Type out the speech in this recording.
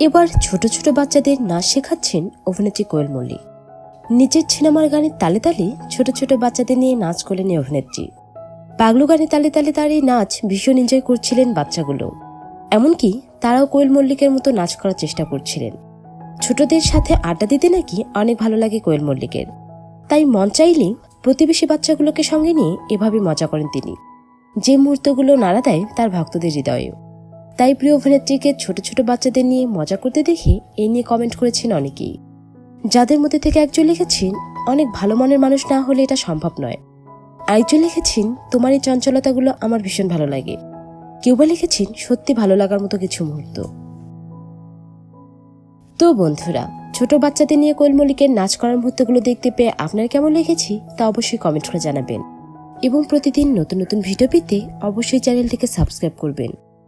এবার ছোট ছোট বাচ্চাদের নাচ শেখাচ্ছেন অভিনেত্রী কোয়েল মল্লিক। নিজের সিনেমার গানের তালে তালে ছোট ছোট বাচ্চাদের নিয়ে নাচ করলেন অভিনেত্রী। পাগলু গানে তালে তালে তার এই নাচ ভীষণ এনজয় করছিলেন বাচ্চাগুলো। এমনকি তারাও কোয়েল মল্লিকের মতো নাচ করার চেষ্টা করছিলেন। ছোটদের সাথে আড্ডা দিতে নাকি অনেক ভালো লাগে কোয়েল মল্লিকের। তাই মন চাইলেই প্রতিবেশী বাচ্চাগুলোকে সঙ্গে নিয়ে এভাবে মজা করেন তিনি। যে মুহূর্তগুলো নাড়া দেয় তার ভক্তদের হৃদয়েও। তাই প্রিয় অভিনেত্রীকে ছোট ছোট বাচ্চাদের নিয়ে মজা করতে দেখে এই নিয়ে কমেন্ট করেছেন অনেকেই। যাদের মধ্যে থেকে একজন লিখেছেন, অনেক ভালো মনের মানুষ না হলে এটা সম্ভব নয়। আরেকজন লিখেছেন, তোমার এই চঞ্চলতাগুলো আমার ভীষণ ভালো লাগে। কেউ বা লিখেছেন, সত্যি ভালো লাগার মতো কিছু মুহূর্ত। তো বন্ধুরা, ছোট বাচ্চাদের নিয়ে কোয়েল মল্লিকের নাচ করার মুহূর্তগুলো দেখতে পেয়ে আপনার কেমন লেগেছে তা অবশ্যই কমেন্ট করে জানাবেন। এবং প্রতিদিন নতুন নতুন ভিডিও পেতে অবশ্যই চ্যানেলটিকে সাবস্ক্রাইব করবেন।